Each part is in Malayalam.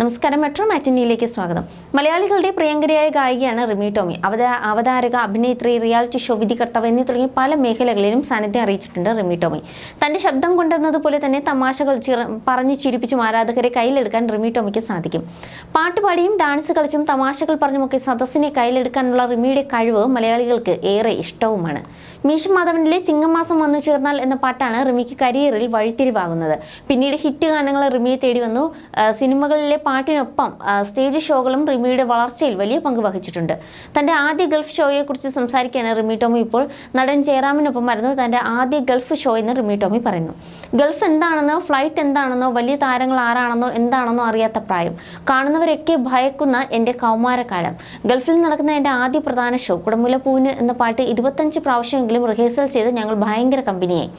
നമസ്കാരം മെട്രോ മാറ്റിനിയിലേക്ക് സ്വാഗതം. മലയാളികളുടെ പ്രിയങ്കരിയായ ഗായികയാണ് റിമി ടോമി. അവത അവതാരക അഭിനേത്രി റിയാലിറ്റി ഷോ വിധികർത്താവ് എന്നീ തുടങ്ങി പല മേഖലകളിലും സാന്നിധ്യം അറിയിച്ചിട്ടുണ്ട് റിമി ടോമി. തന്റെ ശബ്ദം കൊണ്ടെന്നതുപോലെ തന്നെ തമാശകൾ പറഞ്ഞ് ചിരിപ്പിച്ചും ആരാധകരെ കയ്യിലെടുക്കാൻ റിമി ടോമിക്ക് സാധിക്കും. പാട്ടുപാടിയും ഡാൻസ് കളിച്ചും തമാശകൾ പറഞ്ഞുമൊക്കെ സദസ്സിനെ കയ്യിലെടുക്കാനുള്ള റിമിയുടെ കഴിവ് മലയാളികൾക്ക് ഏറെ ഇഷ്ടവുമാണ്. മീശ മാധവനിലെ ചിങ്ങമാസം വന്നു ചേർന്നാൽ എന്ന പാട്ടാണ് റിമിക്ക് കരിയറിൽ വഴിത്തിരിവാകുന്നത്. പിന്നീട് ഹിറ്റ് ഗാനങ്ങൾ റിമിയെ തേടി വന്നു. സിനിമകളിലെ പാട്ടിനൊപ്പം സ്റ്റേജ് ഷോകളും റിമിയുടെ വളർച്ചയിൽ വലിയ പങ്ക് വഹിച്ചിട്ടുണ്ട്. തന്റെ ആദ്യ ഗൾഫ് ഷോയെക്കുറിച്ച് സംസാരിക്കുകയാണ് റിമി ടോമി ഇപ്പോൾ. നടൻ ജയറാമിനൊപ്പം വരുന്നു തന്റെ ആദ്യ ഗൾഫ് ഷോ എന്ന് റിമി ടോമി പറയുന്നു. ഗൾഫ് എന്താണെന്നോ ഫ്ലൈറ്റ് എന്താണെന്നോ വലിയ താരങ്ങൾ ആരാണെന്നോ എന്താണെന്നോ അറിയാത്ത പ്രായം. കാണുന്നവരൊക്കെ ഭയക്കുന്ന എന്റെ കൗമാരകാലം. ഗൾഫിൽ നടക്കുന്ന എന്റെ ആദ്യ പ്രധാന ഷോ കുടമുലപ്പൂവിന് എന്ന പാട്ട് ഇരുപത്തഞ്ച് പ്രാവശ്യമെങ്കിലും റിഹേഴ്സൽ ചെയ്ത് ഞങ്ങൾ ഭയങ്കര കമ്പനിയായി.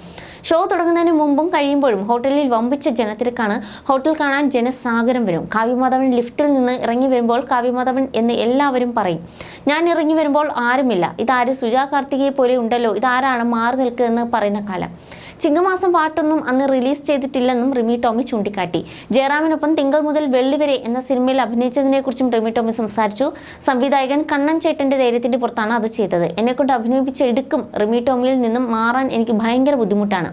ഷോ തുടങ്ങുന്നതിന് മുമ്പും കഴിയുമ്പോഴും ഹോട്ടലിൽ വമ്പിച്ച ജനത്തിരക്കാണ് ഹോട്ടൽ കാണാൻ ജനസാഗരം വരും. കാവ്യമാധവൻ ലിഫ്റ്റിൽ നിന്ന് ഇറങ്ങി വരുമ്പോൾ കാവ്യമാധവൻ എന്ന് എല്ലാവരും പറയും. ഞാൻ ഇറങ്ങി വരുമ്പോൾ ആരുമില്ല. ഇതാര് സുജാ കാർത്തികയെ പോലെ ഉണ്ടല്ലോ. ഇതാരാണ് മാറി നിൽക്കുക എന്ന് പറയുന്ന കാലം. ചിങ്ങമാസം പാട്ടൊന്നും അന്ന് റിലീസ് ചെയ്തിട്ടില്ലെന്നും റിമി ടോമി ചൂണ്ടിക്കാട്ടി. ജയറാമിനൊപ്പം തിങ്കൾ മുതൽ വെള്ളി വരെ എന്ന സിനിമയിൽ അഭിനയിച്ചതിനെക്കുറിച്ചും റിമി ടോമി സംസാരിച്ചു. സംവിധായകൻ കണ്ണൻ ചേട്ടന്റെ ധൈര്യത്തിന്റെ പുറത്താണ് അത് ചെയ്തത്. എന്നെക്കൊണ്ട് അഭിനയിപ്പിച്ചെടുക്കും റിമി ടോമിയിൽ നിന്നും മാറാൻ എനിക്ക് ഭയങ്കര ബുദ്ധിമുട്ടാണ്.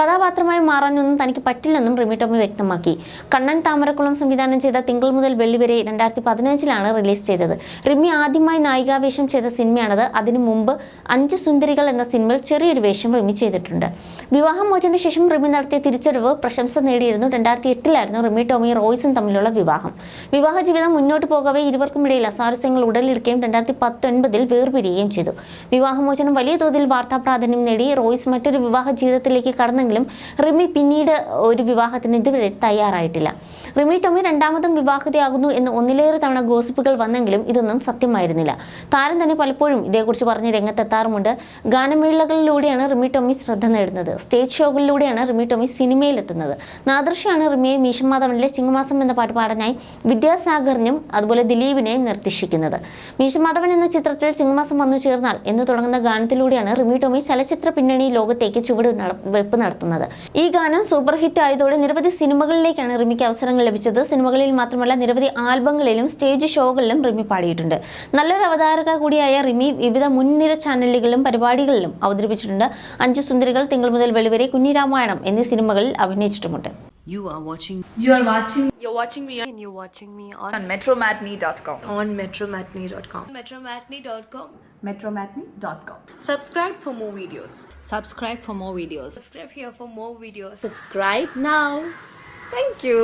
കഥാപാത്രമായി മാറാനൊന്നും തനിക്ക് പറ്റില്ലെന്നും റിമി ടോമി വ്യക്തമാക്കി. കണ്ണൻ താമരക്കുളം സംവിധാനം ചെയ്ത തിങ്കൾ മുതൽ വെള്ളി വരെ രണ്ടായിരത്തി പതിനഞ്ചിലാണ് റിലീസ് ചെയ്തത്. റിമി ആദ്യമായി നായികാവേഷം ചെയ്ത സിനിമയാണത്. അതിനു മുമ്പ് അഞ്ച് സുന്ദരികൾ എന്ന സിനിമയിൽ ചെറിയൊരു വേഷം റിമി ചെയ്തിട്ടുണ്ട്. വിവാഹമോചന ശേഷം റിമി നടത്തിയ തിരിച്ചടവ് പ്രശംസ നേടിയിരുന്നു. രണ്ടായിരത്തി എട്ടിലായിരുന്നു റിമി ടോമി റോയ്സും തമ്മിലുള്ള വിവാഹം. വിവാഹ ജീവിതം മുന്നോട്ട് പോകവേ ഇരുവർക്കുമിടയിൽ അസ്വാരസ്യങ്ങൾ ഉടലെടുക്കുകയും രണ്ടായിരത്തി പത്തൊൻപതിൽ വേർപിരിയുകയും ചെയ്തു. വിവാഹമോചനം വലിയ തോതിൽ വാർത്താ പ്രാധാന്യം നേടി റോയ്സ് മറ്റൊരു വിവാഹ ജീവിതത്തിലേക്ക് കടന്നെങ്കിലും റിമി പിന്നീട് ഒരു വിവാഹത്തിന് ഇതുവരെ തയ്യാറായിട്ടില്ല. റിമി ടോമി രണ്ടാമതും വിവാഹിതയാകുന്നു എന്ന് ഒന്നിലേറെ തവണ ഗോസിപ്പുകൾ വന്നെങ്കിലും ഇതൊന്നും സത്യമായിരുന്നില്ല. താരം തന്നെ പലപ്പോഴും ഇതേക്കുറിച്ച് പറഞ്ഞ് രംഗത്തെത്താറുമുണ്ട്. ഗാനമേളകളിലൂടെയാണ് റിമി ടോമി ശ്രദ്ധ നേടുന്നത്. സ്റ്റേജ് ഷോകളിലൂടെയാണ് റിമി ടോമി സിനിമയിലെത്തുന്നത്. നാദർഷയാണ് റിമിയെ മീശമാധവനിലെ ചിങ്ങമാസം എന്ന പാട്ട് പാടാനായി വിദ്യാസാഗറിനും അതുപോലെ ദിലീപിനെയും നിർദ്ദേശിക്കുന്നത്. മീശമാധവൻ എന്ന ചിത്രത്തിൽ ചിങ്ങമാസം വന്നു ചേർന്നാൽ എന്ന് തുടങ്ങുന്ന ഗാനത്തിലൂടെയാണ് റിമി ടോമി ചലച്ചിത്ര പിന്നണി ലോകത്തേക്ക് ചുവട് വെപ്പ് നടത്തുന്നത്. ഈ ഗാനം സൂപ്പർ ഹിറ്റ് ആയതോടെ നിരവധി സിനിമകളിലേക്കാണ് റിമിക്ക് അവസരങ്ങൾ ലഭിച്ചത്. സിനിമകളിൽ മാത്രമല്ല നിരവധി ആൽബങ്ങളിലും സ്റ്റേജ് ഷോകളിലും റിമി പാടിയിട്ടുണ്ട്. നല്ലൊരു അവതാരക കൂടിയായ റിമി വിവിധ മുൻനിര ചാനലുകളിലും പരിപാടികളിലും അവതരിപ്പിച്ചിട്ടുണ്ട്. അഞ്ച് സുന്ദരികൾ തിങ്കൾ മുതൽ വെളിവരെ കുഞ്ഞിരാമായണം എന്നീ സിനിമകളിൽ അഭിനയിച്ചിട്ടുമുണ്ട് You are watching You are watching You're watching me on, and you're watching me on, on metromatney.com. on metromatney.com. metromatney.com. Metromatney.com. Subscribe for more videos. subscribe for more videos. Subscribe here for more videos. Subscribe now. Thank you.